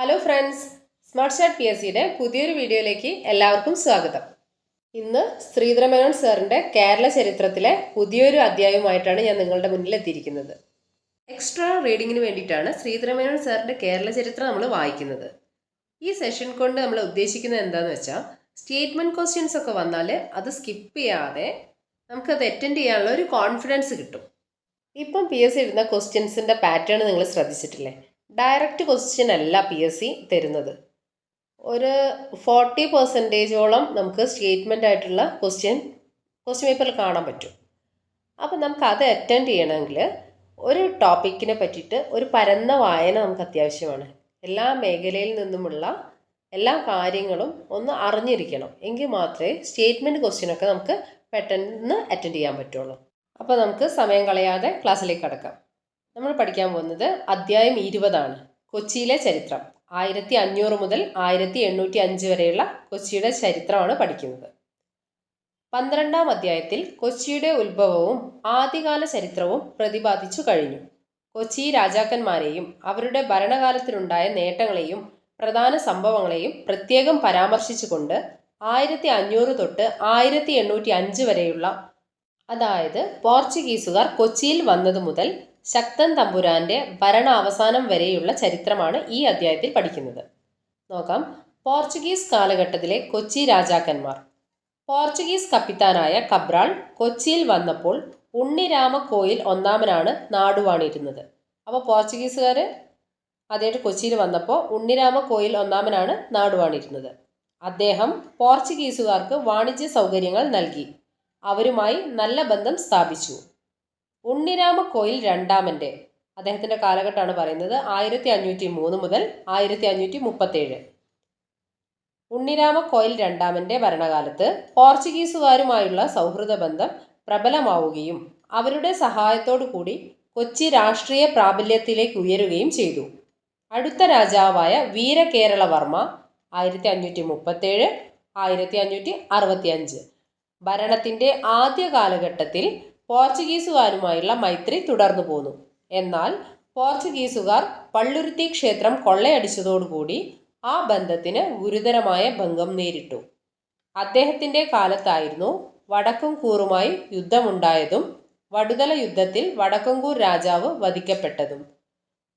Hello friends smart start P S സിയുടെ പുതിയൊരു വീഡിയോയിലേക്ക് എല്ലാവർക്കും സ്വാഗതം. ഇന്ന് ശ്രീധരമേനോൻ സാറിന്റെ കേരള ചരിത്രത്തിലെ പുതിയൊരു അധ്യായവുമായിട്ടാണ് ഞാൻ നിങ്ങളുടെ മുന്നിൽ എത്തിയിരിക്കുന്നത്. എക്സ്ട്രാ റീഡിങ്ങിന് വേണ്ടിയിട്ടാണ് ശ്രീധരമേനോൻ സാറിന്റെ കേരള ചരിത്രം നമ്മൾ വായിക്കുന്നത്. ഈ സെഷൻ കൊണ്ട് നമ്മൾ ഉദ്ദേശിക്കുന്നത് എന്താണെന്ന് വെച്ചാൽ സ്റ്റേറ്റ്മെന്റ് ക്വസ്റ്റ്യൻസ് ഒക്കെ വന്നാൽ അത് സ്കിപ്പ് ചെയ്യാതെ നമുക്കത് അറ്റൻഡ് ചെയ്യാനുള്ള ഒരു കോൺഫിഡൻസ് കിട്ടും. ഇപ്പം പി എസ് സി ഇടുന്ന ക്വസ്റ്റ്യൻസിന്റെ പാറ്റേൺ നിങ്ങൾ ശ്രദ്ധിച്ചിട്ടില്ലേ? ഡയറക്റ്റ് ക്വസ്റ്റ്യൻ അല്ല പി എസ് സി തരുന്നത്. ഒരു ഫോർട്ടി പെർസെന്റേജോളം നമുക്ക് സ്റ്റേറ്റ്മെന്റ് ആയിട്ടുള്ള ക്വസ്റ്റ്യൻ ക്വസ്റ്റ്യൻ പേപ്പറിൽ കാണാൻ പറ്റും. അപ്പോൾ നമുക്ക് അത് അറ്റൻഡ് ചെയ്യണമെങ്കിൽ ഒരു ടോപ്പിക്കിനെ പറ്റിയിട്ട് ഒരു പരന്ന വായന നമുക്ക് അത്യാവശ്യമാണ്. എല്ലാ മേഖലയിൽ നിന്നുമുള്ള എല്ലാ കാര്യങ്ങളും ഒന്ന് അറിഞ്ഞിരിക്കണം. എങ്കിൽ മാത്രമേ സ്റ്റേറ്റ്മെന്റ് ക്വസ്റ്റ്യനൊക്കെ നമുക്ക് പെട്ടെന്ന് അറ്റൻഡ് ചെയ്യാൻ പറ്റുള്ളൂ. അപ്പോൾ നമുക്ക് സമയം കളയാതെ ക്ലാസ്സിലേക്ക് കടക്കാം. നമ്മൾ പഠിക്കാൻ പോകുന്നത് അധ്യായം ഇരുപതാണ്. കൊച്ചിയിലെ ചരിത്രം. ആയിരത്തി അഞ്ഞൂറ് മുതൽ ആയിരത്തി എണ്ണൂറ്റി അഞ്ച് വരെയുള്ള കൊച്ചിയുടെ ചരിത്രമാണ് പഠിക്കുന്നത്. പന്ത്രണ്ടാം അധ്യായത്തിൽ കൊച്ചിയുടെ ഉത്ഭവവും ആദ്യകാല ചരിത്രവും പ്രതിപാദിച്ചു കഴിഞ്ഞു. കൊച്ചി രാജാക്കന്മാരെയും അവരുടെ ഭരണകാലത്തിലുണ്ടായ നേട്ടങ്ങളെയും പ്രധാന സംഭവങ്ങളെയും പ്രത്യേകം പരാമർശിച്ചുകൊണ്ട് ആയിരത്തി അഞ്ഞൂറ് തൊട്ട് ആയിരത്തി എണ്ണൂറ്റി അഞ്ച് വരെയുള്ള അതായത് പോർച്ചുഗീസുകാർ കൊച്ചിയിൽ വന്നതു മുതൽ ശക്തൻ തമ്പുരാന്റെ ഭരണ അവസാനം വരെയുള്ള ചരിത്രമാണ് ഈ അധ്യായത്തിൽ പഠിക്കുന്നത്. നോക്കാം. പോർച്ചുഗീസ് കാലഘട്ടത്തിലെ കൊച്ചി രാജാക്കന്മാർ. പോർച്ചുഗീസ് കപ്പിത്താനായ കബ്രാൾ കൊച്ചിയിൽ വന്നപ്പോൾ ഉണ്ണിരാമ കോയിൽ ഒന്നാമനാണ് നാടുവാണിരുന്നത്. അപ്പോൾ പോർച്ചുഗീസുകാർ ആദ്യമായിട്ട് കൊച്ചിയിൽ വന്നപ്പോൾ ഉണ്ണിരാമ കോയിൽ ഒന്നാമനാണ് നാടുവാണിരുന്നത്. അദ്ദേഹം പോർച്ചുഗീസുകാർക്ക് വാണിജ്യ സൗകര്യങ്ങൾ നൽകി. അവരുമായി നല്ല ബന്ധം സ്ഥാപിച്ചു. ഉണ്ണിരാമ കോയിൽ രണ്ടാമന്റെ. അദ്ദേഹത്തിന്റെ കാലഘട്ടമാണ് പറയുന്നത് ആയിരത്തി അഞ്ഞൂറ്റി മൂന്ന് മുതൽ ആയിരത്തി അഞ്ഞൂറ്റി മുപ്പത്തേഴ് ഉണ്ണിരാമ കോയിൽ രണ്ടാമന്റെ ഭരണകാലത്ത് പോർച്ചുഗീസുകാരുമായുള്ള സൗഹൃദ ബന്ധം പ്രബലമാവുകയും അവരുടെ സഹായത്തോടു കൂടി കൊച്ചി രാഷ്ട്രീയ പ്രാബല്യത്തിലേക്ക് ഉയരുകയും ചെയ്തു. അടുത്ത രാജാവായ വീരകേരളവർമ്മ ആയിരത്തി അഞ്ഞൂറ്റി മുപ്പത്തേഴ് ആയിരത്തി അഞ്ഞൂറ്റി അറുപത്തി അഞ്ച് ഭരണത്തിന്റെ ആദ്യ കാലഘട്ടത്തിൽ പോർച്ചുഗീസുകാരുമായുള്ള മൈത്രി തുടർന്നു പോന്നു. എന്നാൽ പോർച്ചുഗീസുകാർ പള്ളുരുത്തി ക്ഷേത്രം കൊള്ളയടിച്ചതോടുകൂടി ആ ബന്ധത്തിന് ഗുരുതരമായ ഭംഗം നേരിട്ടു. അദ്ദേഹത്തിന്റെ കാലത്തായിരുന്നു വടക്കുംകൂറുമായി യുദ്ധമുണ്ടായതും വടുതല യുദ്ധത്തിൽ വടക്കങ്കൂർ രാജാവ് വധിക്കപ്പെട്ടതും.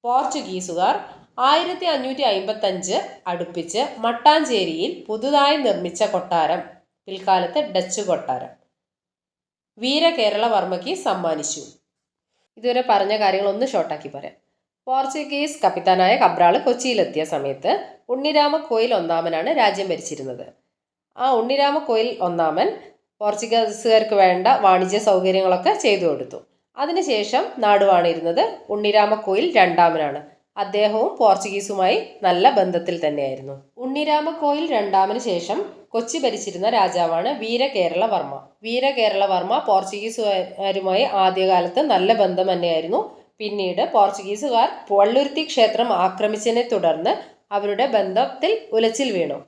പോർച്ചുഗീസുകാർ ആയിരത്തി അഞ്ഞൂറ്റി അമ്പത്തഞ്ച് അടുപ്പിച്ച് മട്ടാഞ്ചേരിയിൽ പുതുതായി നിർമ്മിച്ച കൊട്ടാരം പിൽക്കാലത്ത് ഡച്ച് കൊട്ടാരം. വീരകേരളവർമ്മയ്ക്ക് സമ്മാനിച്ചു. ഇതുവരെ പറഞ്ഞ കാര്യങ്ങൾ ഒന്ന് ഷോർട്ടാക്കി പറയാം. പോർച്ചുഗീസ് കപ്പിത്താനായ കബ്രാൾ കൊച്ചിയിലെത്തിയ സമയത്ത് ഉണ്ണിരാമ കോയിൽ ഒന്നാമനാണ് രാജ്യം ഭരിച്ചിരുന്നത്. ആ ഉണ്ണിരാമ കോയിൽ ഒന്നാമൻ പോർച്ചുഗീസുകാർക്ക് വേണ്ട വാണിജ്യ സൗകര്യങ്ങളൊക്കെ ചെയ്തു കൊടുത്തു. അതിനുശേഷം നാടുവാണിരുന്നത് ഉണ്ണിരാമ കോയിൽ രണ്ടാമനാണ്. അദ്ദേഹവും പോർച്ചുഗീസുമായി നല്ല ബന്ധത്തിൽ തന്നെയായിരുന്നു. ഉണ്ണിരാമ കോയിൽ രണ്ടാമന് ശേഷം കൊച്ചി ഭരിച്ചിരുന്ന രാജാവാണ് വീരകേരളവർമ്മ. വീരകേരളവർമ്മ പോർച്ചുഗീസുകാരുമായി ആദ്യകാലത്ത് നല്ല ബന്ധം തന്നെയായിരുന്നു. പിന്നീട് പോർച്ചുഗീസുകാർ വള്ളുരുത്തി ക്ഷേത്രം ആക്രമിച്ചതിനെ തുടർന്ന് അവരുടെ ബന്ധത്തിൽ ഉലച്ചിൽ വീണു.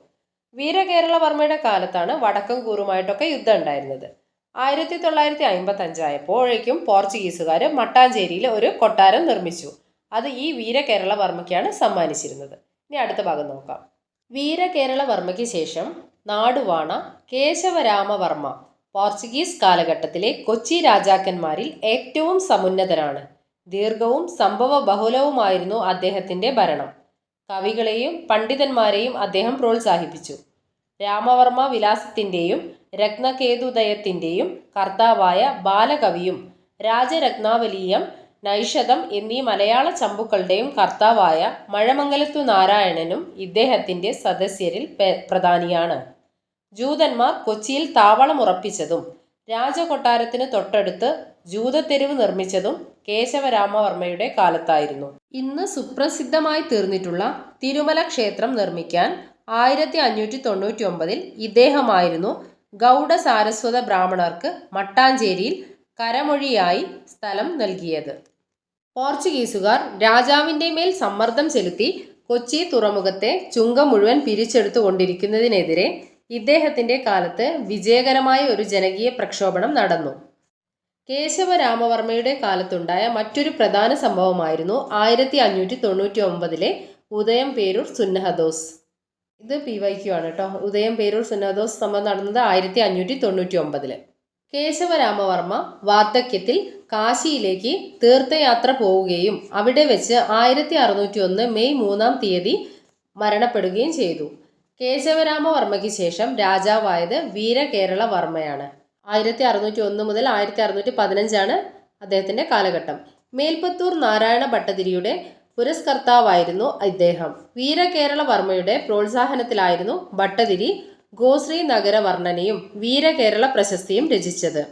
വീരകേരളവർമ്മയുടെ കാലത്താണ് വടക്കം കൂറുമായിട്ടൊക്കെ യുദ്ധം ഉണ്ടായിരുന്നത്. ആയിരത്തി തൊള്ളായിരത്തി അമ്പത്തഞ്ചായപ്പോഴേക്കും പോർച്ചുഗീസുകാർ മട്ടാഞ്ചേരിയിൽ ഒരു കൊട്ടാരം നിർമ്മിച്ചു. അത് ഈ വീരകേരളവർമ്മയ്ക്കാണ് സമ്മാനിച്ചിരുന്നത്. ഇനി അടുത്ത ഭാഗം നോക്കാം. വീരകേരളവർമ്മയ്ക്ക് ശേഷം നാടുവാണ കേശവരാമവർമ്മ പോർച്ചുഗീസ് കാലഘട്ടത്തിലെ കൊച്ചി രാജാക്കന്മാരിൽ ഏറ്റവും സമുന്നതനാണ്. ദീർഘവും സംഭവ ബഹുലവുമായിരുന്നു അദ്ദേഹത്തിന്റെ ഭരണം. കവികളെയും പണ്ഡിതന്മാരെയും അദ്ദേഹം പ്രോത്സാഹിപ്പിച്ചു. രാമവർമ്മ വിലാസത്തിന്റെയും രത്നകേതുദയത്തിന്റെയും കർത്താവായ ബാലകവിയും രാജരത്നാവലീയം നൈഷധം എന്നീ മലയാള ചമ്പുക്കളുടെയും കർത്താവായ മഴമംഗലത്തു നാരായണനും ഇദ്ദേഹത്തിന്റെ സദസ്യരിൽ പ്രധാനിയാണ്. ജൂതന്മാർ കൊച്ചിയിൽ താവളമുറപ്പിച്ചതും രാജകൊട്ടാരത്തിന് തൊട്ടടുത്ത് ജൂതത്തെരുവ് നിർമ്മിച്ചതും കേശവരാമവർമ്മയുടെ കാലത്തായിരുന്നു. ഇന്ന് സുപ്രസിദ്ധമായി തീർന്നിട്ടുള്ള തിരുമല ക്ഷേത്രം നിർമ്മിക്കാൻ ആയിരത്തി അഞ്ഞൂറ്റി തൊണ്ണൂറ്റി ഒമ്പതിൽ ഇദ്ദേഹമായിരുന്നു ഗൗഡ സാരസ്വത ബ്രാഹ്മണർക്ക് മട്ടാഞ്ചേരിയിൽ കരമൊഴിയായി സ്ഥലം നൽകിയത്. പോർച്ചുഗീസുകാർ രാജാവിന്റെ മേൽ സമ്മർദ്ദം ചെലുത്തി കൊച്ചി തുറമുഖത്തെ ചുങ്കം മുഴുവൻ പിരിച്ചെടുത്തുകൊണ്ടിരിക്കുന്നതിനെതിരെ ഇദ്ദേഹത്തിന്റെ കാലത്ത് വിജയകരമായ ഒരു ജനകീയ പ്രക്ഷോഭണം നടന്നു. കേശവരാമവർമ്മയുടെ കാലത്തുണ്ടായ മറ്റൊരു പ്രധാന സംഭവമായിരുന്നു ആയിരത്തി അഞ്ഞൂറ്റി തൊണ്ണൂറ്റി ഒമ്പതിലെ ഉദയം പേരൂർ സുന്നഹദോസ്. ഇത് പി വൈ ക്യു ആണ് കേട്ടോ. ഉദയം പേരൂർ സുന്നഹദോസ് സംഭവം നടന്നത് ആയിരത്തി അഞ്ഞൂറ്റി തൊണ്ണൂറ്റി ഒമ്പതിൽ കേശവരാമവർമ്മ വാർദ്ധക്യത്തിൽ കാശിയിലേക്ക് തീർത്ഥയാത്ര പോവുകയും അവിടെ വെച്ച് ആയിരത്തി അറുന്നൂറ്റി ഒന്ന് മെയ് മൂന്നാം തീയതി മരണപ്പെടുകയും ചെയ്തു. കേശവരാമവർമ്മയ്ക്ക് ശേഷം രാജാവായത് വീരകേരളവർമ്മയാണ്. ആയിരത്തി അറുന്നൂറ്റി ഒന്ന് മുതൽ ആയിരത്തി അറുന്നൂറ്റി പതിനഞ്ചാണ് അദ്ദേഹത്തിന്റെ കാലഘട്ടം. മേൽപ്പത്തൂർ നാരായണ ഭട്ടതിരിയുടെ പുരസ്കർത്താവായിരുന്നു ഇദ്ദേഹം. വീരകേരളവർമ്മയുടെ പ്രോത്സാഹനത്തിലായിരുന്നു ഭട്ടതിരി ഗോശ്രീ നഗരവർണനയും വീരകേരള പ്രശസ്തിയും രചിച്ചത്.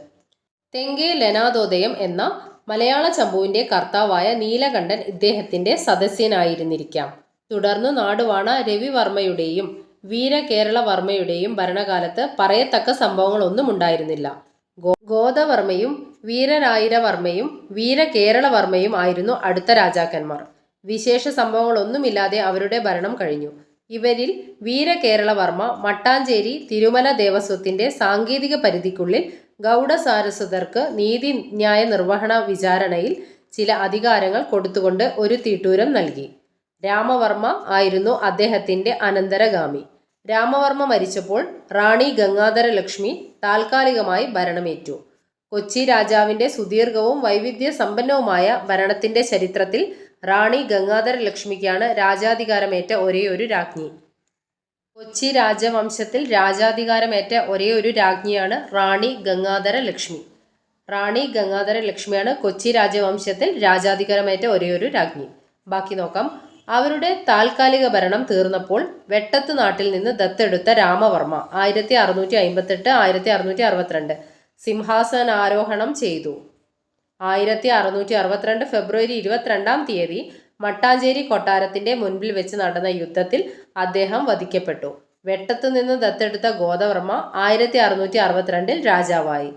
തെങ്കേ ലനാദോദയം എന്ന മലയാള ചമ്പുവിന്റെ കർത്താവായ നീലകണ്ഠൻ ഇദ്ദേഹത്തിന്റെ സദസ്യനായിരുന്നിരിക്കാം. തുടർന്ന് നാടുവാണ രവിവർമ്മയുടെയും വീരകേരളവർമ്മയുടെയും ഭരണകാലത്ത് പറയത്തക്ക സംഭവങ്ങളൊന്നും ഉണ്ടായിരുന്നില്ല. ഗോദവർമ്മയും വീരരായിരവർമ്മയും വീരകേരളവർമ്മയും ആയിരുന്നു അടുത്ത രാജാക്കന്മാർ. വിശേഷ സംഭവങ്ങളൊന്നുമില്ലാതെ അവരുടെ ഭരണം കഴിഞ്ഞു. ഇവരിൽ വീരകേരളവർമ്മ മട്ടാഞ്ചേരി തിരുമല ദേവസ്വത്തിന്റെ സാങ്കേതിക പരിധിക്കുള്ളിൽ ഗൗഡസാരസ്വതർക്ക് നീതി ന്യായ നിർവഹണ വിചാരണയിൽ ചില അധികാരങ്ങൾ കൊടുത്തുകൊണ്ട് ഒരു തീട്ടൂരം നൽകി. രാമവർമ്മ ആയിരുന്നു അദ്ദേഹത്തിന്റെ അനന്തരഗാമി. രാമവർമ്മ മരിച്ചപ്പോൾ റാണി ഗംഗാധര ലക്ഷ്മി താൽക്കാലികമായി ഭരണമേറ്റു. കൊച്ചി രാജാവിന്റെ സുദീർഘവും വൈവിധ്യ സമ്പന്നവുമായ ഭരണത്തിന്റെ ചരിത്രത്തിൽ റാണി ഗംഗാധര ലക്ഷ്മിക്കാണ് രാജാധികാരമേറ്റ ഒരേ ഒരു രാജ്ഞി. കൊച്ചി രാജവംശത്തിൽ രാജാധികാരമേറ്റ ഒരേ ഒരു രാജ്ഞിയാണ് റാണി ഗംഗാധര ലക്ഷ്മി. റാണി ഗംഗാധര ലക്ഷ്മിയാണ് കൊച്ചി രാജവംശത്തിൽ രാജാധികാരമേറ്റ ഒരേ ഒരു രാജ്ഞി. ബാക്കി നോക്കാം. അവരുടെ താൽക്കാലിക ഭരണം തീർന്നപ്പോൾ വെട്ടത്ത് നാട്ടിൽ നിന്ന് ദത്തെടുത്ത രാമവർമ്മ ആയിരത്തി അറുന്നൂറ്റി അമ്പത്തെട്ട് ആയിരത്തി അറുന്നൂറ്റി അറുപത്തിരണ്ട് സിംഹാസനാരോഹണം ചെയ്തു. ആയിരത്തി അറുന്നൂറ്റി അറുപത്തിരണ്ട് ഫെബ്രുവരി ഇരുപത്തിരണ്ടാം തീയതി മട്ടാഞ്ചേരി കൊട്ടാരത്തിന്റെ മുൻപിൽ വെച്ച് നടന്ന യുദ്ധത്തിൽ അദ്ദേഹം വധിക്കപ്പെട്ടു. വെട്ടത്തു നിന്ന് ദത്തെടുത്ത ഗോദവർമ്മ ആയിരത്തി അറുന്നൂറ്റി അറുപത്തിരണ്ടിൽ രാജാവായി.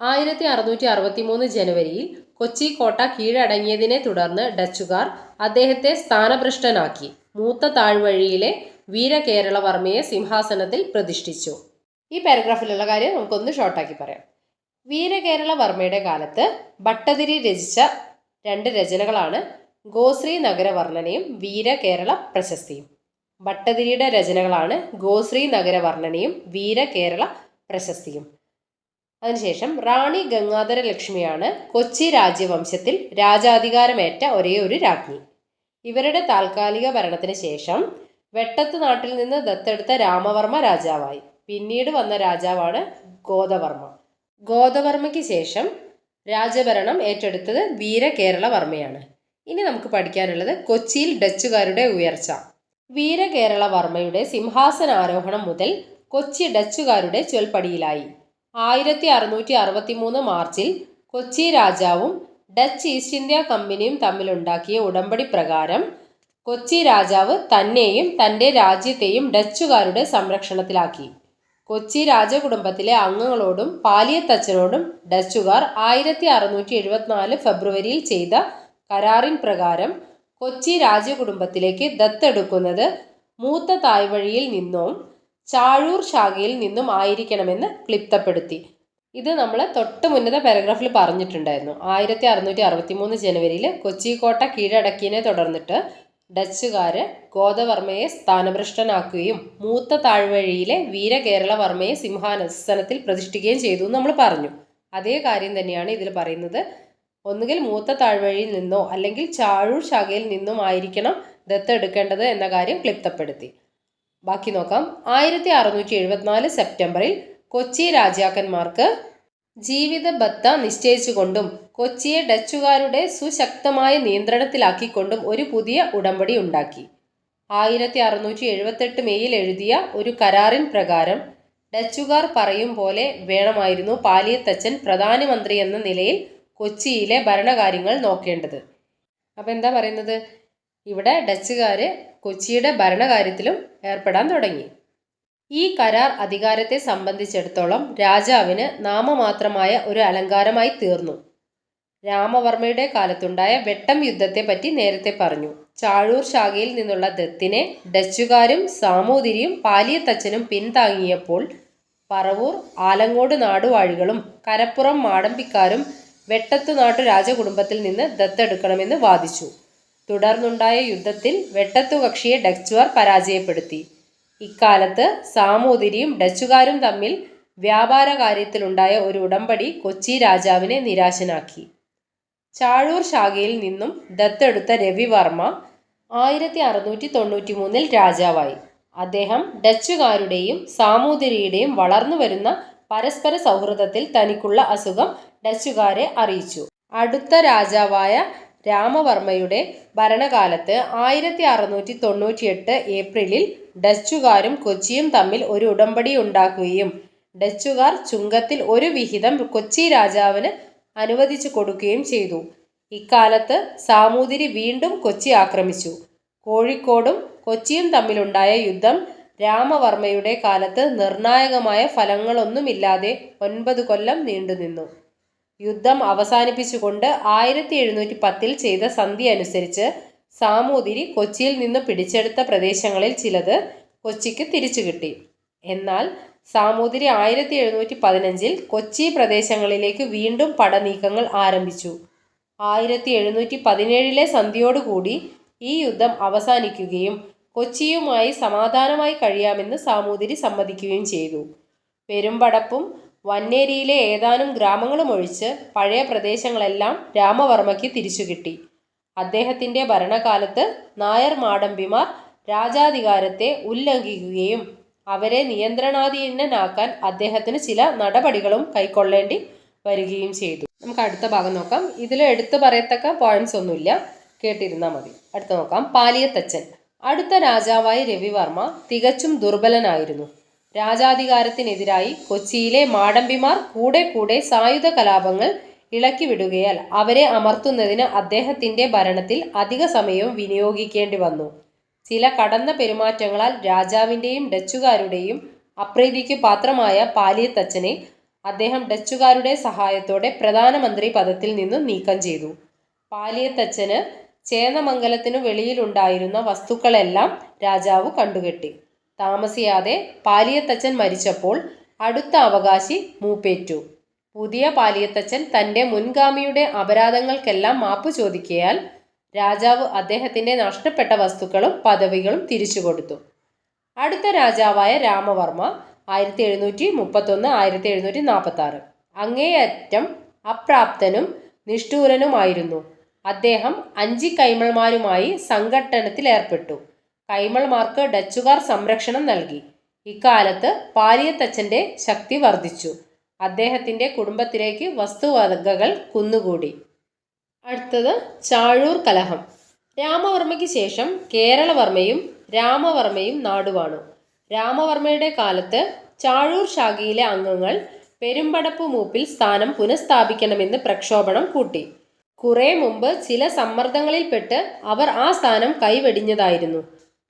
ആയിരത്തി അറുന്നൂറ്റി അറുപത്തി മൂന്ന് ജനുവരിയിൽ കൊച്ചി കോട്ട കീഴടങ്ങിയതിനെ തുടർന്ന് ഡച്ചുകാർ അദ്ദേഹത്തെ സ്ഥാനഭ്രഷ്ടനാക്കി. മൂത്ത താഴ്വഴിയിലെ വീരകേരളവർമ്മയെ സിംഹാസനത്തിൽ പ്രതിഷ്ഠിച്ചു. ഈ പാരഗ്രാഫിലുള്ള കാര്യം നമുക്കൊന്ന് ഷോർട്ടാക്കി പറയാം. വീരകേരളവർമ്മയുടെ കാലത്ത് ഭട്ടതിരി രചിച്ച രണ്ട് രചനകളാണ് ഗോശ്രീ നഗരവർണനയും വീരകേരള പ്രശസ്തിയും. ഭട്ടതിരിയുടെ രചനകളാണ് ഗോശ്രീ നഗരവർണനയും വീരകേരള പ്രശസ്തിയും. അതിനുശേഷം റാണി ഗംഗാധര ലക്ഷ്മിയാണ് കൊച്ചി രാജ്യവംശത്തിൽ രാജാധികാരമേറ്റ ഒരേ ഒരു രാജ്ഞി. ഇവരുടെ താൽക്കാലിക ഭരണത്തിന് ശേഷം വെട്ടത്ത് നാട്ടിൽ നിന്ന് ദത്തെടുത്ത രാമവർമ്മ രാജാവായി. പിന്നീട് വന്ന രാജാവാണ് ഗോദവർമ്മ. ഗോദവർമ്മയ്ക്ക് ശേഷം രാജഭരണം ഏറ്റെടുത്തത് വീരകേരളവർമ്മയാണ്. ഇനി നമുക്ക് പഠിക്കാനുള്ളത് കൊച്ചിയിൽ ഡച്ചുകാരുടെ ഉയർച്ച. വീരകേരളവർമ്മയുടെ സിംഹാസനാരോഹണം മുതൽ കൊച്ചി ഡച്ചുകാരുടെ ചൊൽപ്പടിയിലായി. ആയിരത്തി അറുന്നൂറ്റി അറുപത്തി മൂന്ന് മാർച്ചിൽ കൊച്ചി രാജാവും ഡച്ച് ഈസ്റ്റ് ഇന്ത്യ കമ്പനിയും തമ്മിലുണ്ടാക്കിയ ഉടമ്പടി പ്രകാരം കൊച്ചി രാജാവ് തന്നെയും തന്റെ രാജ്യത്തെയും ഡച്ചുകാരുടെ സംരക്ഷണത്തിലാക്കി. കൊച്ചി രാജകുടുംബത്തിലെ അംഗങ്ങളോടും പാലിയത്തച്ഛനോടും ഡച്ചുകാർ ആയിരത്തി അറുന്നൂറ്റി എഴുപത്തിനാല് ഫെബ്രുവരിയിൽ ചെയ്ത കരാറിൻ പ്രകാരം കൊച്ചി രാജകുടുംബത്തിലേക്ക് ദത്തെടുക്കുന്നത് മൂത്ത തായ്വഴിയിൽ നിന്നും ചാഴൂർ ശാഖയിൽ നിന്നും ആയിരിക്കണമെന്ന് ക്ലിപ്തപ്പെടുത്തി. ഇത് നമ്മൾ തൊട്ട് മുന്നത്തെ പാരഗ്രാഫിൽ പറഞ്ഞിട്ടുണ്ടായിരുന്നു. ആയിരത്തി അറുന്നൂറ്റി അറുപത്തി മൂന്ന് ജനുവരിയിൽ കൊച്ചി കോട്ട കീഴടക്കിയതിനെ തുടർന്നിട്ട് ഡച്ചുകാർ ഗോദവർമ്മയെ സ്ഥാനഭ്രഷ്ടനാക്കുകയും മൂത്ത താഴ്വഴിയിലെ വീരകേരളവർമ്മയെ സിംഹാസനത്തിൽ പ്രതിഷ്ഠിക്കുകയും ചെയ്തു എന്ന് നമ്മൾ പറഞ്ഞു. അതേ കാര്യം തന്നെയാണ് ഇതിൽ പറയുന്നത്. ഒന്നുകിൽ മൂത്ത താഴ്വഴിയിൽ നിന്നോ അല്ലെങ്കിൽ ചാഴൂർ ശാഖയിൽ നിന്നും ആയിരിക്കണം ദത്തെടുക്കേണ്ടത് എന്ന കാര്യം ക്ലിപ്തപ്പെടുത്തി. ബാക്കി നോക്കാം. ആയിരത്തി അറുന്നൂറ്റി എഴുപത്തിനാല് സെപ്റ്റംബറിൽ കൊച്ചി രാജാക്കന്മാർക്ക് ജീവിത ബത്ത നിശ്ചയിച്ചുകൊണ്ടും കൊച്ചിയെ ഡച്ചുകാരുടെ സുശക്തമായ നിയന്ത്രണത്തിലാക്കിക്കൊണ്ടും ഒരു പുതിയ ഉടമ്പടി ഉണ്ടാക്കി. ആയിരത്തി അറുന്നൂറ്റി എഴുപത്തെട്ട് മെയ്യിൽ എഴുതിയ ഒരു കരാറിൻ പ്രകാരം ഡച്ചുകാർ പറയും പോലെ വേണമായിരുന്നു പാലിയത്തച്ഛൻ പ്രധാനമന്ത്രി എന്ന നിലയിൽ കൊച്ചിയിലെ ഭരണകാര്യങ്ങൾ നോക്കേണ്ടത്. അപ്പം എന്താ പറയുന്നത്? ഇവിടെ ഡച്ചുകാർ കൊച്ചിയുടെ ഭരണകാര്യത്തിലും ഏർപ്പെടാൻ തുടങ്ങി. ഈ കരാർ അധികാരത്തെ സംബന്ധിച്ചിടത്തോളം രാജാവിന് നാമമാത്രമായ ഒരു അലങ്കാരമായി തീർന്നു. രാമവർമ്മയുടെ കാലത്തുണ്ടായ വെട്ടം യുദ്ധത്തെ പറ്റി നേരത്തെ പറഞ്ഞു. ചാഴൂർ ശാഖയിൽ നിന്നുള്ള ദത്തിനെ ഡച്ചുകാരും സാമൂതിരിയും പാലിയത്തച്ഛനും പിന്താങ്ങിയപ്പോൾ പറവൂർ ആലങ്ങോട് നാടുവാഴികളും കരപ്പുറം മാടമ്പിക്കാരും വെട്ടത്തുനാട്ടു രാജകുടുംബത്തിൽ നിന്ന് ദത്തെടുക്കണമെന്ന് വാദിച്ചു. തുടർന്നുണ്ടായ യുദ്ധത്തിൽ വെട്ടത്തു കക്ഷിയെ ഡച്ചുകാർ പരാജയപ്പെടുത്തി. ഇക്കാലത്ത് സാമൂതിരിയും ഡച്ചുകാരും തമ്മിൽ വ്യാപാര കാര്യത്തിലുണ്ടായ ഒരു ഉടമ്പടി കൊച്ചി രാജാവിനെ നിരാശനാക്കി. ചാഴൂർ ശാഖയിൽ നിന്നും ദത്തെടുത്ത രവിവർമ്മ ആയിരത്തി അറുന്നൂറ്റി തൊണ്ണൂറ്റി മൂന്നിൽ രാജാവായി. അദ്ദേഹം ഡച്ചുകാരുടെയും സാമൂതിരിയുടെയും വളർന്നു വരുന്ന പരസ്പര സൗഹൃദത്തിൽ തനിക്കുള്ള അസുഖം ഡച്ചുകാരെ അറിയിച്ചു. അടുത്ത രാജാവായ രാമവർമ്മയുടെ ഭരണകാലത്ത് ആയിരത്തി അറുന്നൂറ്റി തൊണ്ണൂറ്റിയെട്ട് ഏപ്രിലിൽ ഡച്ചുകാരും കൊച്ചിയും തമ്മിൽ ഒരു ഉടമ്പടി ഉണ്ടാക്കുകയും ഡച്ചുകാർ ചുങ്കത്തിൽ ഒരു വിഹിതം കൊച്ചി രാജാവിന് അനുവദിച്ചു കൊടുക്കുകയും ചെയ്തു. ഇക്കാലത്ത് സാമൂതിരി വീണ്ടും കൊച്ചി ആക്രമിച്ചു. കോഴിക്കോടും കൊച്ചിയും തമ്മിലുണ്ടായ യുദ്ധം രാമവർമ്മയുടെ കാലത്ത് നിർണായകമായ ഫലങ്ങളൊന്നുമില്ലാതെ ഒൻപത് കൊല്ലം നീണ്ടുനിന്നു യുദ്ധം അവസാനിപ്പിച്ചുകൊണ്ട് ആയിരത്തി എഴുന്നൂറ്റി പത്തിൽ ചെയ്ത സന്ധി അനുസരിച്ച് സാമൂതിരി കൊച്ചിയിൽ നിന്ന് പിടിച്ചെടുത്ത പ്രദേശങ്ങളിൽ ചിലത് കൊച്ചിക്ക് തിരിച്ചു കിട്ടി. എന്നാൽ സാമൂതിരി ആയിരത്തി എഴുന്നൂറ്റി പതിനഞ്ചിൽ കൊച്ചി പ്രദേശങ്ങളിലേക്ക് വീണ്ടും പടനീക്കങ്ങൾ ആരംഭിച്ചു. ആയിരത്തി എഴുന്നൂറ്റി പതിനേഴിലെ സന്ധിയോടുകൂടി ഈ യുദ്ധം അവസാനിക്കുകയും കൊച്ചിയുമായി സമാധാനമായി കഴിയാമെന്ന് സാമൂതിരി സമ്മതിക്കുകയും ചെയ്തു. പെരുമ്പടപ്പും വന്നേരിയിലെ ഏതാനും ഗ്രാമങ്ങളും ഒഴിച്ച് പഴയ പ്രദേശങ്ങളെല്ലാം രാമവർമ്മയ്ക്ക് തിരിച്ചു കിട്ടി. അദ്ദേഹത്തിന്റെ ഭരണകാലത്ത് നായർ മാടമ്പിമാർ രാജാധികാരത്തെ ഉല്ലംഘിക്കുകയും അവരെ നിയന്ത്രണാധീനനാക്കാൻ അദ്ദേഹത്തിന് ചില നടപടികളും കൈക്കൊള്ളേണ്ടി വരികയും ചെയ്തു. നമുക്ക് അടുത്ത ഭാഗം നോക്കാം. ഇതിൽ എടുത്തു പറയത്തക്ക പോയിന്റ്സ് ഒന്നുമില്ല. കേട്ടിരുന്നാൽ മതി. അടുത്ത നോക്കാം. പാലിയത്തച്ഛൻ. അടുത്ത രാജാവായ രവിവർമ്മ തികച്ചും ദുർബലനായിരുന്നു. രാജാധികാരത്തിനെതിരായി കൊച്ചിയിലെ മാടമ്പിമാർ കൂടെ കൂടെ സായുധ കലാപങ്ങൾ ഇളക്കിവിടുകയാൽ അവരെ അമർത്തുന്നതിന് അദ്ദേഹത്തിന്റെ ഭരണത്തിൽ അധിക സമയവും വിനിയോഗിക്കേണ്ടി വന്നു. ചില കടന്ന പെരുമാറ്റങ്ങളാൽ രാജാവിന്റെയും ഡച്ചുകാരുടെയും അപ്രീതിക്ക് പാത്രമായ പാലിയത്തച്ഛനെ അദ്ദേഹം ഡച്ചുകാരുടെ സഹായത്തോടെ പ്രധാനമന്ത്രി പദത്തിൽ നിന്ന് നീക്കം ചെയ്തു. പാലിയത്തച്ഛന് ചേന്നമംഗലത്തിനു വെളിയിലുണ്ടായിരുന്ന വസ്തുക്കളെല്ലാം രാജാവ് കണ്ടുകെട്ടി. താമസിയാതെ പാലിയത്തച്ഛൻ മരിച്ചപ്പോൾ അടുത്ത അവകാശി മൂപ്പേറ്റു. പുതിയ പാലിയത്തച്ഛൻ തന്റെ മുൻഗാമിയുടെ അപരാധങ്ങൾക്കെല്ലാം മാപ്പ് ചോദിക്കയാൽ രാജാവ് അദ്ദേഹത്തിന്റെ നഷ്ടപ്പെട്ട വസ്തുക്കളും പദവികളും തിരിച്ചു കൊടുത്തു. അടുത്ത രാജാവായ രാമവർമ്മ ആയിരത്തി എഴുന്നൂറ്റി മുപ്പത്തൊന്ന് ആയിരത്തി എഴുന്നൂറ്റി നാൽപ്പത്തി ആറ് അങ്ങേയറ്റം അപ്രാപ്തനും നിഷ്ഠൂരനുമായിരുന്നു. അദ്ദേഹം അഞ്ച് കൈമൾമാരുമായി സംഘട്ടനത്തിൽ ഏർപ്പെട്ടു. കൈമൾമാർക്ക് ഡച്ചുകാർ സംരക്ഷണം നൽകി. ഇക്കാലത്ത് പാലിയത്തച്ഛന്റെ ശക്തി വർദ്ധിച്ചു. അദ്ദേഹത്തിന്റെ കുടുംബത്തിലേക്ക് വസ്തുവകകൾ കുന്നുകൂടി. അടുത്തത് ചാഴൂർ കലഹം. രാമവർമ്മയ്ക്ക് ശേഷം കേരളവർമ്മയും രാമവർമ്മയും നാടുവാണു. രാമവർമ്മയുടെ കാലത്ത് ചാഴൂർ ശാഖയിലെ അംഗങ്ങൾ പെരുമ്പടപ്പ് മൂപ്പിൽ സ്ഥാനം പുനഃസ്ഥാപിക്കണമെന്ന് പ്രക്ഷോഭണം കൂട്ടി. കുറേ മുമ്പ് ചില സമ്മർദ്ദങ്ങളിൽപ്പെട്ട് അവർ ആ സ്ഥാനം കൈവെടിഞ്ഞതായിരുന്നു.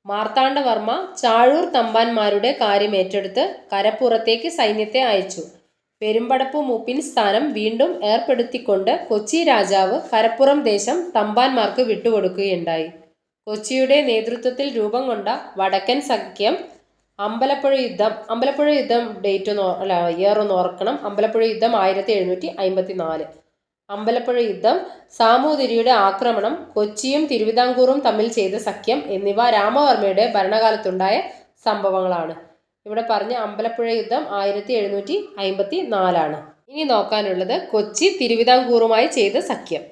മാർത്താണ്ഡവർമ്മ ചാഴൂർ തമ്പാന്മാരുടെ കാര്യം ഏറ്റെടുത്ത് കരപ്പുറത്തേക്ക് സൈന്യത്തെ അയച്ചു. പെരുമ്പടപ്പ് മൂപ്പിൻ സ്ഥാനം വീണ്ടും ഏർപ്പെടുത്തിക്കൊണ്ട് കൊച്ചി രാജാവ് കരപ്പുറം ദേശം തമ്പാന്മാർക്ക് വിട്ടുകൊടുക്കുകയുണ്ടായി. കൊച്ചിയുടെ നേതൃത്വത്തിൽ രൂപം കൊണ്ട വടക്കൻ സഖ്യം അമ്പലപ്പുഴ യുദ്ധം അമ്പലപ്പുഴ യുദ്ധം ഡേറ്റ് ഒന്ന് അല്ല ഇയർ ഒന്ന് ഓർക്കണം. അമ്പലപ്പുഴ യുദ്ധം ആയിരത്തി എഴുന്നൂറ്റി അമ്പത്തി നാല് അമ്പലപ്പുഴ യുദ്ധം സാമൂതിരിയുടെ ആക്രമണം കൊച്ചിയും തിരുവിതാംകൂറും തമ്മിൽ ചെയ്ത സഖ്യം എന്നിവ രാമവർമ്മയുടെ ഭരണകാലത്തുണ്ടായ സംഭവങ്ങളാണ്. ഇവിടെ പറഞ്ഞ അമ്പലപ്പുഴ യുദ്ധം ആയിരത്തി എഴുന്നൂറ്റി അമ്പത്തി നാലാണ് ഇനി നോക്കാനുള്ളത് കൊച്ചി തിരുവിതാംകൂറുമായി ചെയ്ത സഖ്യം.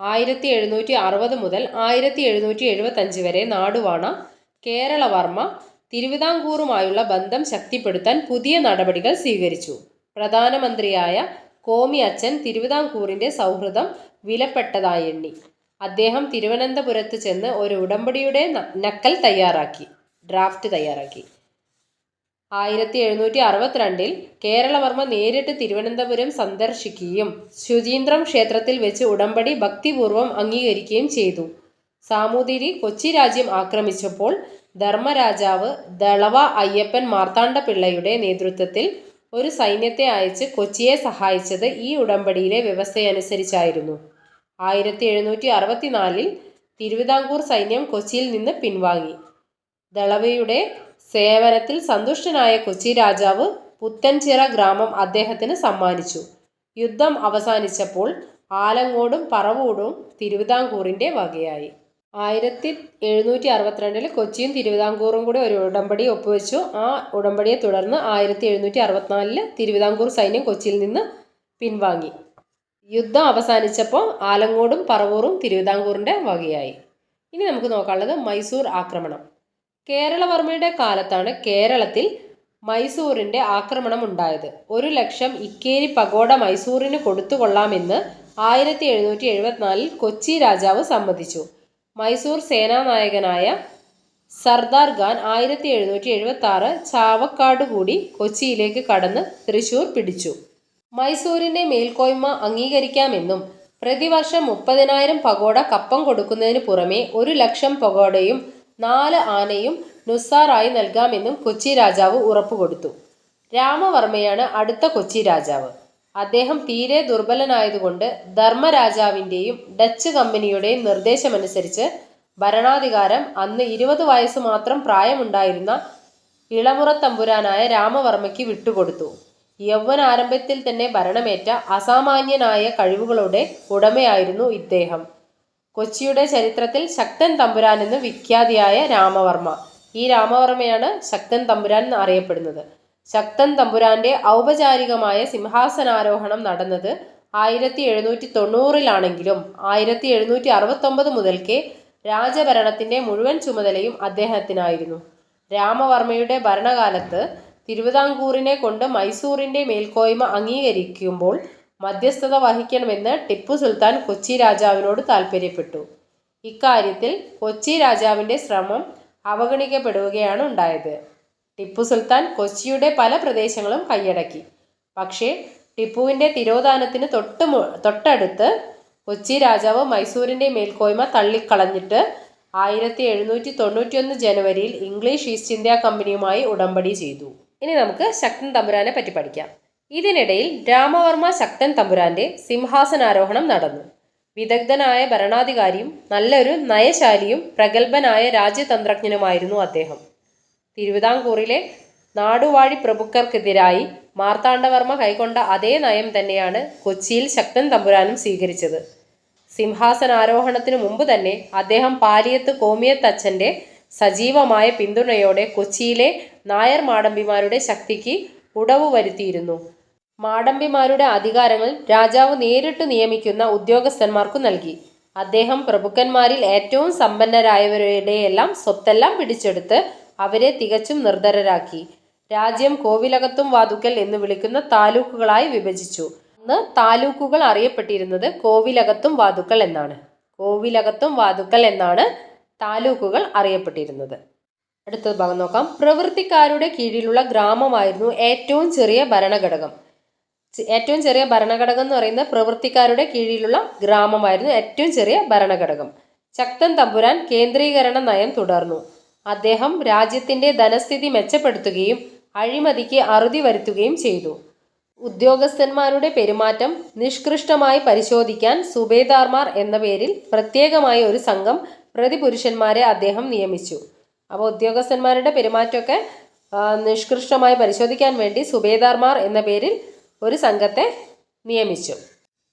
ആയിരത്തി എഴുന്നൂറ്റി അറുപത് മുതൽ ആയിരത്തി എഴുന്നൂറ്റി എഴുപത്തഞ്ച് വരെ നാടുവാണ കേരളവർമ്മ തിരുവിതാംകൂറുമായുള്ള ബന്ധം ശക്തിപ്പെടുത്താൻ പുതിയ നടപടികൾ സ്വീകരിച്ചു. പ്രധാനമന്ത്രിയായ കോമി അച്ഛൻ തിരുവിതാംകൂറിന്റെ സൗഹൃദം വിലപ്പെട്ടതായി എണ്ണി. അദ്ദേഹം തിരുവനന്തപുരത്ത് ചെന്ന് ഒരു ഉടമ്പടിയുടെ നക്കൽ തയ്യാറാക്കി ഡ്രാഫ്റ്റ് തയ്യാറാക്കി. ആയിരത്തി എഴുന്നൂറ്റി അറുപത്തിരണ്ടിൽ കേരളവർമ്മ നേരിട്ട് തിരുവനന്തപുരം സന്ദർശിക്കുകയും ശുചീന്ദ്രം ക്ഷേത്രത്തിൽ വെച്ച് ഉടമ്പടി ഭക്തിപൂർവം അംഗീകരിക്കുകയും ചെയ്തു. സാമൂതിരി കൊച്ചി രാജ്യം ആക്രമിച്ചപ്പോൾ ധർമ്മരാജാവ് ദളവ അയ്യപ്പൻ മാർത്താണ്ഡപിള്ളയുടെ നേതൃത്വത്തിൽ ഒരു സൈന്യത്തെ അയച്ച് കൊച്ചിയെ സഹായിച്ചത് ഈ ഉടമ്പടിയിലെ വ്യവസ്ഥയനുസരിച്ചായിരുന്നു. ആയിരത്തി എഴുന്നൂറ്റി അറുപത്തിനാലിൽ തിരുവിതാംകൂർ സൈന്യം കൊച്ചിയിൽ നിന്ന് പിൻവാങ്ങി. ദളവയുടെ സേവനത്തിൽ സന്തുഷ്ടനായ കൊച്ചി രാജാവ് പുത്തൻചിറ ഗ്രാമം അദ്ദേഹത്തിന് സമ്മാനിച്ചു. യുദ്ധം അവസാനിച്ചപ്പോൾ ആലങ്ങോടും പറവൂടും തിരുവിതാംകൂറിന്റെ വകയായി. ആയിരത്തി എഴുന്നൂറ്റി അറുപത്തിരണ്ടിൽ കൊച്ചിയും തിരുവിതാംകൂറും കൂടി ഒരു ഉടമ്പടി ഒപ്പുവെച്ചു. ആ ഉടമ്പടിയെ തുടർന്ന് ആയിരത്തി എഴുന്നൂറ്റി അറുപത്തിനാലിൽ തിരുവിതാംകൂർ സൈന്യം കൊച്ചിയിൽ നിന്ന് പിൻവാങ്ങി. യുദ്ധം അവസാനിച്ചപ്പോൾ ആലങ്ങോടും പറവൂറും തിരുവിതാംകൂറിന്റെ വകയായി. ഇനി നമുക്ക് നോക്കാനുള്ളത് മൈസൂർ ആക്രമണം. കേരളവർമ്മയുടെ കാലത്താണ് കേരളത്തിൽ മൈസൂറിന്റെ ആക്രമണം ഉണ്ടായത് ഒരു ലക്ഷം ഇക്കേരി പഗോഡ മൈസൂറിന് കൊടുത്തുകൊള്ളാമെന്ന് ആയിരത്തി എഴുന്നൂറ്റി എഴുപത്തിനാലിൽ കൊച്ചി രാജാവ് സമ്മതിച്ചു. മൈസൂർ സേനാനായകനായ സർദാർ ഖാൻ ആയിരത്തി എഴുന്നൂറ്റി എഴുപത്തി ആറ് ചാവക്കാട് കൂടി കൊച്ചിയിലേക്ക് കടന്ന് തൃശൂർ പിടിച്ചു. മൈസൂരിന്റെ മേൽക്കോയ്മ അംഗീകരിക്കാമെന്നും പ്രതിവർഷം മുപ്പതിനായിരം പഗോഡ കപ്പം കൊടുക്കുന്നതിന് പുറമെ ഒരു ലക്ഷം പഗോഡയും നാല് ആനയും നുസാറായി നൽകാമെന്നും കൊച്ചി രാജാവ് ഉറപ്പുകൊടുത്തു. രാമവർമ്മയാണ് അടുത്ത കൊച്ചി രാജാവ്. അദ്ദേഹം തീരെ ദുർബലനായതുകൊണ്ട് ധർമ്മരാജാവിന്റെയും ഡച്ച് കമ്പനിയുടെയും നിർദ്ദേശമനുസരിച്ച് ഭരണാധികാരം അന്ന് ഇരുപത് വയസ്സ് മാത്രം പ്രായമുണ്ടായിരുന്ന ഇളമുറ തമ്പുരാനായ രാമവർമ്മയ്ക്ക് വിട്ടുകൊടുത്തു. യൗവനാരംഭത്തിൽ തന്നെ ഭരണമേറ്റ അസാമാന്യനായ കഴിവുകളുടെ ഉടമയായിരുന്നു ഇദ്ദേഹം. കൊച്ചിയുടെ ചരിത്രത്തിൽ ശക്തൻ തമ്പുരാൻ എന്ന് വിഖ്യാതിയായ രാമവർമ്മ. ഈ രാമവർമ്മയാണ് ശക്തൻ തമ്പുരാൻ എന്ന് അറിയപ്പെടുന്നത് ശക്തൻ തമ്പുരാന്റെ ഔപചാരികമായ സിംഹാസനാരോഹണം നടന്നത് ആയിരത്തി എഴുന്നൂറ്റി തൊണ്ണൂറിലാണെങ്കിലും ആയിരത്തി എഴുന്നൂറ്റി അറുപത്തൊമ്പത് മുതൽക്കേ രാജഭരണത്തിന്റെ മുഴുവൻ ചുമതലയും അദ്ദേഹത്തിനായിരുന്നു. രാമവർമ്മയുടെ ഭരണകാലത്ത് തിരുവിതാംകൂറിനെ കൊണ്ട് മൈസൂറിന്റെ മേൽക്കോയ്മ അംഗീകരിക്കുമ്പോൾ മധ്യസ്ഥത വഹിക്കണമെന്ന് ടിപ്പു സുൽത്താൻ കൊച്ചി രാജാവിനോട് താൽപ്പര്യപ്പെട്ടു ഇക്കാര്യത്തിൽ കൊച്ചി രാജാവിന്റെ ശ്രമം അവഗണിക്കപ്പെടുകയാണ് ഉണ്ടായത്. ടിപ്പു സുൽത്താൻ കൊച്ചിയുടെ പല പ്രദേശങ്ങളും കൈയടക്കി. പക്ഷേ ടിപ്പുവിന്റെ തിരോധാനത്തിന് തൊട്ട് തൊട്ടടുത്ത് കൊച്ചി രാജാവ് മൈസൂരിന്റെ മേൽക്കോയ്മ തള്ളിക്കളഞ്ഞിട്ട് ആയിരത്തി എഴുന്നൂറ്റി തൊണ്ണൂറ്റിയൊന്ന് ജനുവരിയിൽ ഇംഗ്ലീഷ് ഈസ്റ്റ് ഇന്ത്യ കമ്പനിയുമായി ഉടമ്പടി ചെയ്തു. ഇനി നമുക്ക് ശക്തൻ തമ്പുരാനെ പറ്റി പഠിക്കാം. ഇതിനിടയിൽ രാമവർമ്മ ശക്തൻ തമ്പുരാന്റെ സിംഹാസനാരോഹണം നടന്നു. വിദഗ്ധനായ ഭരണാധികാരിയും നല്ലൊരു നയശാലിയും പ്രഗത്ഭനായ രാജ്യതന്ത്രജ്ഞനുമായിരുന്നു അദ്ദേഹം. തിരുവിതാംകൂറിലെ നാടുവാഴി പ്രഭുക്കർക്കെതിരായി മാർത്താണ്ഡവർമ്മ കൈക്കൊണ്ട അതേ നയം തന്നെയാണ് കൊച്ചിയിൽ ശക്തൻ തമ്പുരാനും സ്വീകരിച്ചത്. സിംഹാസനാരോഹണത്തിനു മുമ്പ് തന്നെ അദ്ദേഹം പാലിയത്ത് കോമിയത്തച്ഛന്റെ സജീവമായ പിന്തുണയോടെ കൊച്ചിയിലെ നായർ മാടമ്പിമാരുടെ ശക്തിക്ക് ഉടവ് വരുത്തിയിരുന്നു മാടമ്പിമാരുടെ അധികാരങ്ങൾ രാജാവ് നേരിട്ട് നിയമിക്കുന്ന ഉദ്യോഗസ്ഥന്മാർക്കു നൽകി. അദ്ദേഹം പ്രഭുക്കന്മാരിൽ ഏറ്റവും സമ്പന്നരായവരുടെയെല്ലാം സ്വത്തെല്ലാം പിടിച്ചെടുത്ത് അവരെ തികച്ചും നിർധരരാക്കി. രാജ്യം കോവിലകത്തും വാതുക്കൽ എന്ന് വിളിക്കുന്ന താലൂക്കുകളായി വിഭജിച്ചു. അന്ന് താലൂക്കുകൾ അറിയപ്പെട്ടിരുന്നത് കോവിലകത്തും വാതുക്കൽ എന്നാണ്. കോവിലകത്തും വാതുക്കൽ എന്നാണ് താലൂക്കുകൾ അറിയപ്പെട്ടിരുന്നത്. അടുത്ത ഭാഗം നോക്കാം. പ്രവൃത്തിക്കാരുടെ കീഴിലുള്ള ഗ്രാമമായിരുന്നു ഏറ്റവും ചെറിയ ഭരണഘടകം. ഏറ്റവും ചെറിയ ഭരണഘടകം എന്ന് പറയുന്നത് പ്രവൃത്തിക്കാരുടെ കീഴിലുള്ള ഗ്രാമമായിരുന്നു ഏറ്റവും ചെറിയ ഭരണഘടകം. ശക്തൻ തമ്പുരാൻ കേന്ദ്രീകരണ നയം തുടർന്നു. അദ്ദേഹം രാജ്യത്തിന്റെ ധനസ്ഥിതി മെച്ചപ്പെടുത്തുകയും അഴിമതിക്ക് അറുതി വരുത്തുകയും ചെയ്തു. ഉദ്യോഗസ്ഥന്മാരുടെ പെരുമാറ്റം നിഷ്കൃഷ്ടമായി പരിശോധിക്കാൻ സുബേദാർമാർ എന്ന പേരിൽ പ്രത്യേകമായ ഒരു സംഘം പ്രതിപുരുഷന്മാരെ അദ്ദേഹം നിയമിച്ചു. അപ്പോൾ ഉദ്യോഗസ്ഥന്മാരുടെ പെരുമാറ്റമൊക്കെ നിഷ്കൃഷ്ടമായി പരിശോധിക്കാൻ വേണ്ടി സുബേദാർമാർ എന്ന പേരിൽ ഒരു സംഘത്തെ നിയമിച്ചു.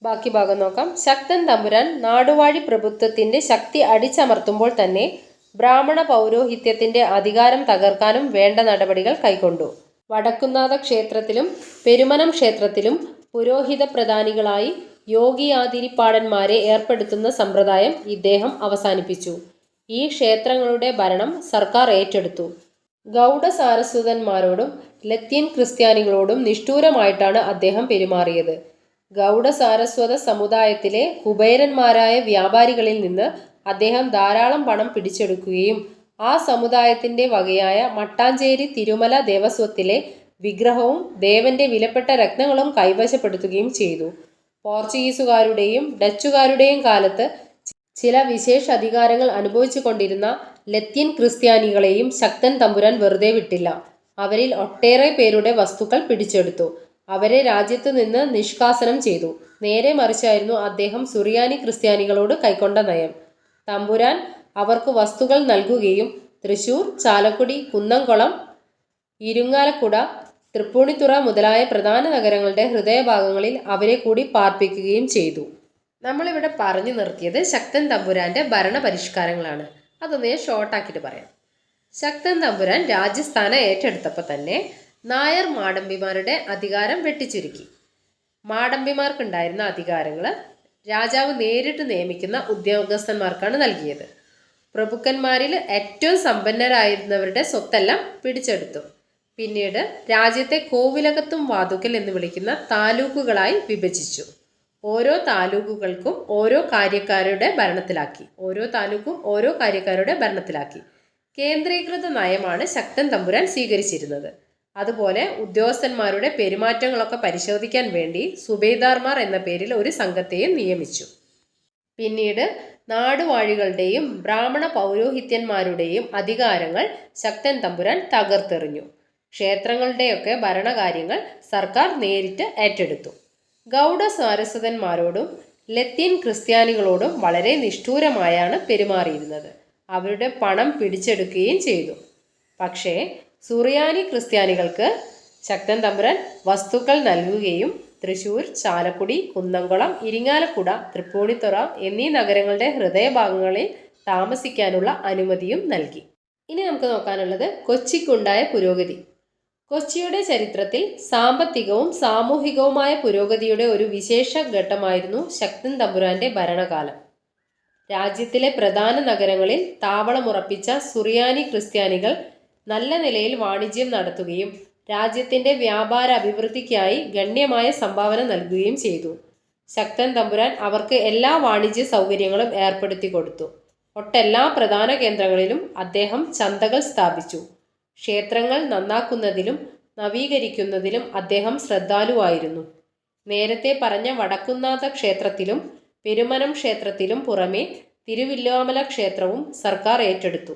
ബാക്കി ഭാഗം നോക്കാം. ശക്തൻ തമ്പുരാൻ നാടുവാഴി പ്രഭുത്വത്തിന്റെ ശക്തി അടിച്ചമർത്തുമ്പോൾ തന്നെ ബ്രാഹ്മണ പൗരോഹിത്യത്തിന്റെ അധികാരം തകർക്കാനും വേണ്ട നടപടികൾ കൈക്കൊണ്ടു. വടക്കുന്നാഥ ക്ഷേത്രത്തിലും പെരുമനം ക്ഷേത്രത്തിലും പുരോഹിത പ്രധാനികളായി യോഗിയാതിരിപ്പാടന്മാരെ ഏർപ്പെടുത്തുന്ന സമ്പ്രദായം ഇദ്ദേഹം അവസാനിപ്പിച്ചു. ഈ ക്ഷേത്രങ്ങളുടെ ഭരണം സർക്കാർ ഏറ്റെടുത്തു. ഗൗഡ സാരസ്വതന്മാരോടും ലത്തീൻ ക്രിസ്ത്യാനികളോടും നിഷ്ഠൂരമായിട്ടാണ് അദ്ദേഹം പെരുമാറിയത്. ഗൗഡ സാരസ്വത സമുദായത്തിലെ കുബേരന്മാരായ വ്യാപാരികളിൽ നിന്ന് അദ്ദേഹം ധാരാളം പണം പിടിച്ചെടുക്കുകയും ആ സമുദായത്തിന്റെ വകയായ മട്ടാഞ്ചേരി തിരുമല ദേവസ്വത്തിലെ വിഗ്രഹവും ദേവന്റെ വിലപ്പെട്ട രത്നങ്ങളും കൈവശപ്പെടുത്തുകയും ചെയ്തു. പോർച്ചുഗീസുകാരുടെയും ഡച്ചുകാരുടെയും കാലത്ത് ചില വിശേഷ അധികാരങ്ങൾ അനുഭവിച്ചു കൊണ്ടിരുന്ന ലത്തീൻ ക്രിസ്ത്യാനികളെയും ശക്തൻ തമ്പുരാൻ വെറുതെ വിട്ടില്ല. അവരിൽ ഒട്ടേറെ പേരുടെ വസ്തുക്കൾ പിടിച്ചെടുത്തു. അവരെ രാജ്യത്തു നിന്ന് നിഷ്കാസനം ചെയ്തു. നേരെ മറിച്ചായിരുന്നു അദ്ദേഹം സുറിയാനി ക്രിസ്ത്യാനികളോട് കൈക്കൊണ്ട നയം. തമ്പുരാൻ അവർക്ക് വസ്തുക്കൾ നൽകുകയും തൃശൂർ ചാലക്കുടി കുന്നംകുളം ഇരുങ്ങാലക്കുട തൃപ്പൂണിത്തുറ മുതലായ പ്രധാന നഗരങ്ങളുടെ ഹൃദയഭാഗങ്ങളിൽ അവരെ കൂടി പാർപ്പിക്കുകയും ചെയ്തു. നമ്മളിവിടെ പറഞ്ഞു നിർത്തിയത് ശക്തൻ തമ്പുരാന്റെ ഭരണപരിഷ്കാരങ്ങളാണ്. അതൊന്ന് ഞാൻ ഷോർട്ടാക്കിയിട്ട് പറയാം. ശക്തൻ തമ്പുരാൻ രാജസ്ഥാനം ഏറ്റെടുത്തപ്പോൾ തന്നെ നായർ മാടമ്പിമാരുടെ അധികാരം വെട്ടിച്ചുരുക്കി. മാടമ്പിമാർക്കുണ്ടായിരുന്ന അധികാരങ്ങൾ രാജാവ് നേരിട്ട് നിയമിക്കുന്ന ഉദ്യോഗസ്ഥന്മാർക്കാണ് നൽകിയത്. പ്രഭുക്കന്മാരിൽ ഏറ്റവും സമ്പന്നരായിരുന്നവരുടെ സ്വത്തെല്ലാം പിടിച്ചെടുത്തു. പിന്നീട് രാജ്യത്തെ കോവിലകത്തും വാതുക്കൽ എന്ന് വിളിക്കുന്ന താലൂക്കുകളായി വിഭജിച്ചു. ഓരോ താലൂക്കുകൾക്കും ഓരോ കാര്യക്കാരുടെ ഭരണത്തിലാക്കി. ഓരോ താലൂക്കും ഓരോ കാര്യക്കാരുടെ ഭരണത്തിലാക്കി. കേന്ദ്രീകൃത നയമാണ് ശക്തൻ തമ്പുരാൻ സ്വീകരിച്ചിരുന്നത്. അതുപോലെ ഉദ്യോഗസ്ഥന്മാരുടെ പെരുമാറ്റങ്ങളൊക്കെ പരിശോധിക്കാൻ വേണ്ടി സുബേദാർമാർ എന്ന പേരിൽ ഒരു സംഘത്തെയും നിയമിച്ചു. പിന്നീട് നാടുവാഴികളുടെയും ബ്രാഹ്മണ പൗരോഹിത്യന്മാരുടെയും അധികാരങ്ങൾ ശക്തൻ തമ്പുരാൻ തകർത്തെറിഞ്ഞു. ക്ഷേത്രങ്ങളുടെയൊക്കെ ഭരണകാര്യങ്ങൾ സർക്കാർ നേരിട്ട് ഏറ്റെടുത്തു. ഗൗഡ സാരസ്വതന്മാരോടും ലത്തീൻ ക്രിസ്ത്യാനികളോടും വളരെ നിഷ്ഠൂരമായാണ് പെരുമാറിയിരുന്നത്. അവരുടെ പണം പിടിച്ചെടുക്കുകയും ചെയ്തു. പക്ഷേ സുറിയാനി ക്രിസ്ത്യാനികൾക്ക് ശക്തൻ തമ്പുരൻ വസ്തുക്കൾ നൽകുകയും തൃശൂർ ചാലക്കുടി കുന്നംകുളം ഇരിങ്ങാലക്കുട തൃപ്പൂണിത്തുറ എന്നീ നഗരങ്ങളുടെ ഹൃദയഭാഗങ്ങളിൽ താമസിക്കാനുള്ള അനുമതിയും നൽകി. ഇനി നമുക്ക് നോക്കാനുള്ളത് കൊച്ചിക്കുണ്ടായ പുരോഗതി. കൊച്ചിയുടെ ചരിത്രത്തിൽ സാമ്പത്തികവും സാമൂഹികവുമായ പുരോഗതിയുടെ ഒരു വിശേഷ ഘട്ടമായിരുന്നു ശക്തൻ തമ്പുരാന്റെ ഭരണകാലം. രാജ്യത്തിലെ പ്രധാന നഗരങ്ങളിൽ താവളമുറപ്പിച്ച സുറിയാനി ക്രിസ്ത്യാനികൾ നല്ല നിലയിൽ വാണിജ്യം നടത്തുകയും രാജ്യത്തിന്റെ വ്യാപാര അഭിവൃദ്ധിക്കായി ഗണ്യമായ സംഭാവന നൽകുകയും ചെയ്തു. ശക്തൻ തമ്പുരാൻ അവർക്ക് എല്ലാ വാണിജ്യ സൗകര്യങ്ങളും ഏർപ്പെടുത്തി കൊടുത്തു. ഒട്ടെല്ലാ പ്രധാന കേന്ദ്രങ്ങളിലും അദ്ദേഹം ചന്തകൾ സ്ഥാപിച്ചു. ക്ഷേത്രങ്ങൾ നന്നാക്കുന്നതിലും നവീകരിക്കുന്നതിലും അദ്ദേഹം ശ്രദ്ധാലുവായിരുന്നു. നേരത്തെ പറഞ്ഞ വടക്കുന്നാഥ ക്ഷേത്രത്തിലും പെരുമനം ക്ഷേത്രത്തിലും പുറമെ തിരുവില്ലോമല ക്ഷേത്രവും സർക്കാർ ഏറ്റെടുത്തു.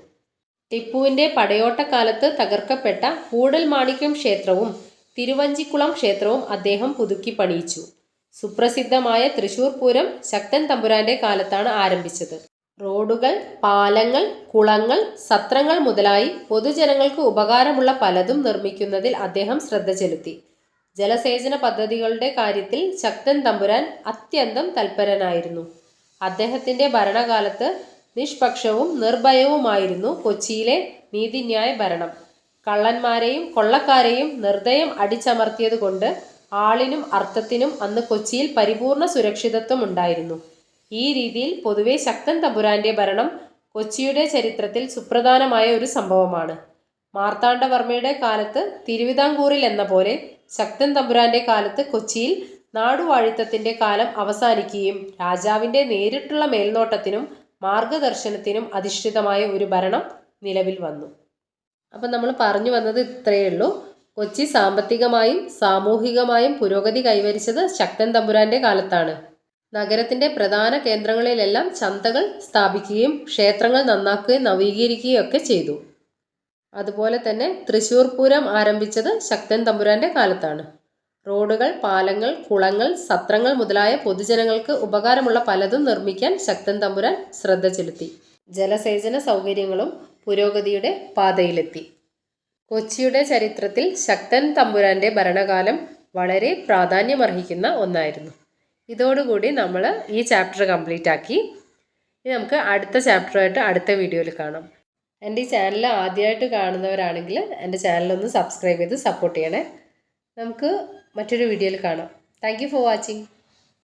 ടിപ്പുവിന്റെ പടയോട്ടക്കാലത്ത് തകർക്കപ്പെട്ട കൂടൽ മാണിക്യം ക്ഷേത്രവും തിരുവഞ്ചിക്കുളം ക്ഷേത്രവും അദ്ദേഹം പുതുക്കി പണിയിച്ചു. സുപ്രസിദ്ധമായ തൃശൂർ പൂരം ശക്തൻ തമ്പുരാന്റെ കാലത്താണ് ആരംഭിച്ചത്. റോഡുകൾ പാലങ്ങൾ കുളങ്ങൾ സത്രങ്ങൾ മുതലായി പൊതുജനങ്ങൾക്ക് ഉപകാരമുള്ള പലതും നിർമ്മിക്കുന്നതിൽ അദ്ദേഹം ശ്രദ്ധ ചെലുത്തി. ജലസേചന പദ്ധതികളുടെ കാര്യത്തിൽ ശക്തൻ തമ്പുരാൻ അത്യന്തം തൽപരനായിരുന്നു. അദ്ദേഹത്തിന്റെ ഭരണകാലത്ത് നിഷ്പക്ഷവും നിർഭയവുമായിരുന്നു കൊച്ചിയിലെ നീതിന്യായ ഭരണം. കള്ളന്മാരെയും കൊള്ളക്കാരെയും നിർദ്ദയം അടിച്ചമർത്തിയതുകൊണ്ട് ആളിനും അർത്ഥത്തിനും അന്ന് കൊച്ചിയിൽ പരിപൂർണ സുരക്ഷിതത്വം ഉണ്ടായിരുന്നു. ഈ രീതിയിൽ പൊതുവെ ശക്തൻ തമ്പുരാന്റെ ഭരണം കൊച്ചിയുടെ ചരിത്രത്തിൽ സുപ്രധാനമായ ഒരു സംഭവമാണ്. മാർത്താണ്ഡവർമ്മയുടെ കാലത്ത് തിരുവിതാംകൂറിൽ എന്ന പോലെ ശക്തൻ തമ്പുരാന്റെ കാലത്ത് കൊച്ചിയിൽ നാടുവാഴിത്തത്തിന്റെ കാലം അവസാനിക്കുകയും രാജാവിന്റെ നേരിട്ടുള്ള മേൽനോട്ടത്തിനും മാർഗദർശനത്തിനും അധിഷ്ഠിതമായ ഒരു ഭരണം നിലവിൽ വന്നു. അപ്പം നമ്മൾ പറഞ്ഞു വന്നത് ഇത്രയേ ഉള്ളൂ. കൊച്ചി സാമ്പത്തികമായും സാമൂഹികമായും പുരോഗതി കൈവരിച്ചത് ശക്തൻ തമ്പുരാന്റെ കാലത്താണ്. നഗരത്തിന്റെ പ്രധാന കേന്ദ്രങ്ങളിലെല്ലാം ചന്തകൾ സ്ഥാപിക്കുകയും ക്ഷേത്രങ്ങൾ നന്നാക്കുകയും നവീകരിക്കുകയും ഒക്കെ ചെയ്തു. അതുപോലെ തന്നെ തൃശൂർ പൂരം ആരംഭിച്ചത് ശക്തൻ തമ്പുരാന്റെ കാലത്താണ്. റോഡുകൾ പാലങ്ങൾ കുളങ്ങൾ സത്രങ്ങൾ മുതലായ പൊതുജനങ്ങൾക്ക് ഉപകാരമുള്ള പലതും നിർമ്മിക്കാൻ ശക്തൻ തമ്പുരാൻ ശ്രദ്ധ ചെലുത്തി. ജലസേചന സൗകര്യങ്ങളും പുരോഗതിയുടെ പാതയിലെത്തി. കൊച്ചിയുടെ ചരിത്രത്തിൽ ശക്തൻ തമ്പുരാന്റെ ഭരണകാലം വളരെ പ്രാധാന്യമർഹിക്കുന്ന ഒന്നായിരുന്നു. ഇതോടുകൂടി നമ്മൾ ഈ ചാപ്റ്റർ കംപ്ലീറ്റ് ആക്കി ഇനി നമുക്ക് അടുത്ത ചാപ്റ്ററായിട്ട് അടുത്ത വീഡിയോയിൽ കാണാം. എന്റെ ഈ ചാനൽ ആദ്യമായിട്ട് കാണുന്നവരാണെങ്കിൽ എന്റെ ചാനലൊന്ന് സബ്സ്ക്രൈബ് ചെയ്ത് സപ്പോർട്ട് ചെയ്യണേ. നമുക്ക് മറ്റൊരു വീഡിയോയിൽ കാണാം. Thank for watching